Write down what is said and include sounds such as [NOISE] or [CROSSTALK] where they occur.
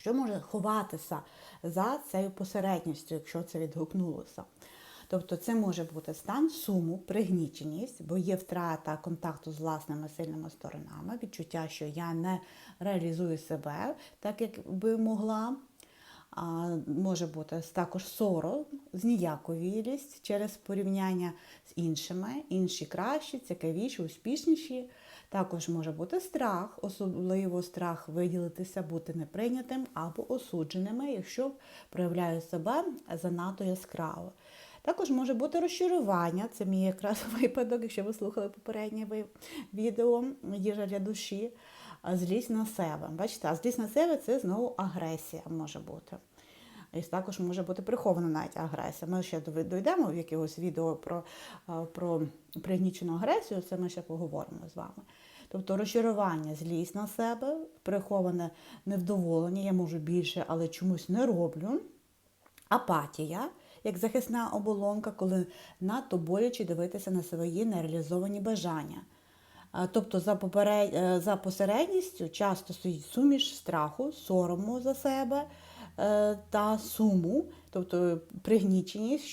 що може ховатися за цією посередністю, якщо це відгукнулося. Тобто це може бути стан суму, пригніченість, бо є втрата контакту з власними сильними сторонами, відчуття, що я не реалізую себе так, як би могла. А, може бути також сором, зніяковілість через порівняння з іншими, інші кращі, цікавіші, успішніші. Також може бути страх, особливо страх виділитися, бути неприйнятим або осудженими, якщо проявляю себе занадто яскраво. Також може бути розчарування, це мій якраз [LAUGHS] випадок, якщо ви слухали попереднє відео їжа для душі, злість на себе. Бачите, а злість на себе це знову агресія може бути. І також може бути прихована навіть агресія. Ми ще дійдемо в якогось відео про, про пригнічену агресію, це ми ще поговоримо з вами. Тобто розчарування, злість на себе, приховане невдоволення, я можу більше, але чомусь не роблю. Апатія, як захисна оболонка, коли надто боляче дивитися на свої нереалізовані бажання. Тобто за, поперед... е, за посередністю часто стоїть суміш страху, сорому за себе е, та суму, тобто пригніченість,